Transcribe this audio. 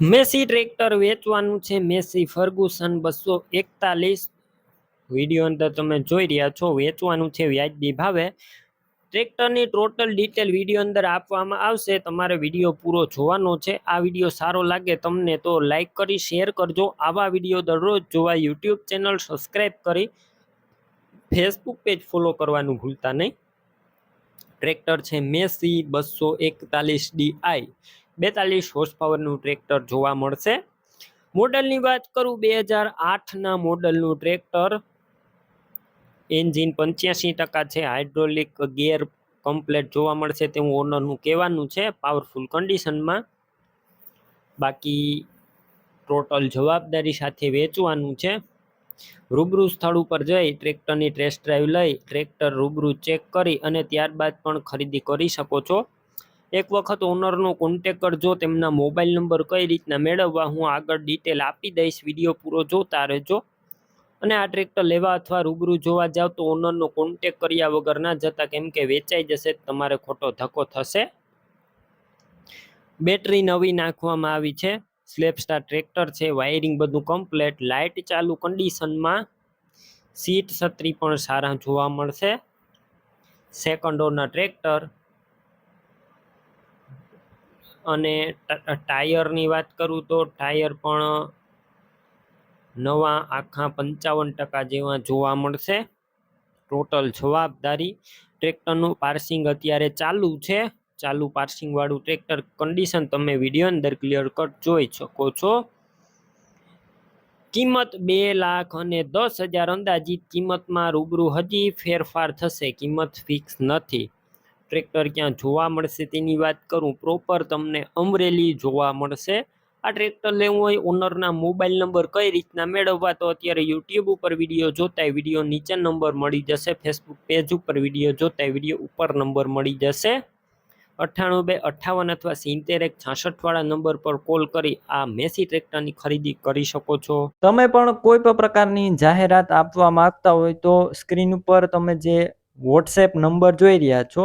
Massey tractor વેચવાનું છે. Massey Ferguson બસો એકતાલીસ વીડિયો અંદર તમે જોઈ રહ્યા છો. વેચવાનું છે વ્યાજબી ભાવે. ટ્રેક્ટરની ટોટલ ડિટેલ વીડિયો અંદર આપવામાં આવશે. તમારે વીડિયો પૂરો જોવાનો છે. આ વીડિયો સારો લાગે તમને તો લાઇક કરી, શેર કરજો. આવા વીડિયો દરરોજ જોવા યુટ્યુબ ચેનલ સબસ્ક્રાઈબ કરી ફેસબુક પેજ ફોલો કરવાનું ભૂલતા નહીં. ટ્રેક્ટર છે મેસી બસો એકતાલીસ ડીઆઈ બેતાલીસ હોર્સ પાવરનું ટ્રેક્ટર જોવા મળશે. મોડલની વાત કરું, બે હજાર આઠના મોડલનું ટ્રેક્ટર એન્જિન પંચ્યાસી ટકા છે હાઇડ્રોલિક ગિયર કમ્પ્લેટ જોવા મળશે તેવું ઓનરનું કહેવાનું છે પાવરફુલ કન્ડિશનમાં બાકી ટોટલ જવાબદારી સાથે વેચવાનું છે. રૂબરૂ સ્થળ ઉપર જઈ ટ્રેક્ટરની ટેસ્ટ ડ્રાઈવ લઈ ટ્રેક્ટર રૂબરૂ ચેક કરી અને ત્યારબાદ પણ ખરીદી કરી શકો છો. એક વખત ઓનરનો કોન્ટેક કરજો, તેમના મોબાઈલ નંબર કઈ રીતના મેળવવા હું આગળ ડિટેલ આપી દઈશ વીડિયો પૂરો જોતા રહેજો. અને આ ટ્રેક્ટર લેવા અથવા રૂબરૂ જોવા જાવ તો ઓનરનો કોન્ટેક કર્યા વગર ના જતા કેમ કે વેચાઈ જશે, તમારે ખોટો ધક્કો થશે. બેટરી નવી નાખવામાં આવી છે સ્લેપ સ્ટાર ટ્રેક્ટર છે વાયરિંગ બધું કમ્પ્લેટ લાઇટ ચાલુ કન્ડિશનમાં સીટ છત્રી પણ સારા જોવા મળશે. સેકન્ડ ઓનર ટ્રેક્ટર અને ટાયરની વાત કરું તો ટાયર પણ નવા આખા પંચાવન ટકા જેવા જોવા મળશે. ટોટલ જવાબદારી ટ્રેક્ટરનું પાર્સિંગ અત્યારે ચાલુ છે. ચાલુ પાર્સિંગ વાળું ટ્રેક્ટર કન્ડિશન તમે વીડિયો અંદર ક્લિયર કટ જોઈ શકો છો. કિંમત બે લાખ અને દસ હજાર અંદાજિત કિંમતમાં રૂબરૂ હજી ફેરફાર થશે. કિંમત ફિક્સ નથી. ટ્રેક્ટર ક્યાં જોવા મળશે તેની વાત કરું પ્રોપર તમને અમરેલી જોવા મળશે. આ ટ્રેક્ટર લેવું હોય ઓનરના મોબાઈલ નંબર કઈ રીતના મેળવવા, તો અત્યારે યુટ્યુબ ઉપર વીડિયો જોતાય વીડિયો નીચે નંબર મળી જશે. ફેસબુક પેજ ઉપર વીડિયો જોતાય વીડિયો ઉપર નંબર મળી જશે. અઠ્ઠાણું બે અઠ્ઠાવન અથવા સિત્તેર એક છાસઠવાળા નંબર પર કોલ કરી, આ મેસી ટ્રેક્ટરની ખરીદી કરી શકો છો. તમે પણ કોઈ પણ પ્રકારની જાહેરાત આપવા માંગતા હોય, તો સ્ક્રીન ઉપર તમે જે વોટ્સએપ નંબર જોઈ રહ્યા છો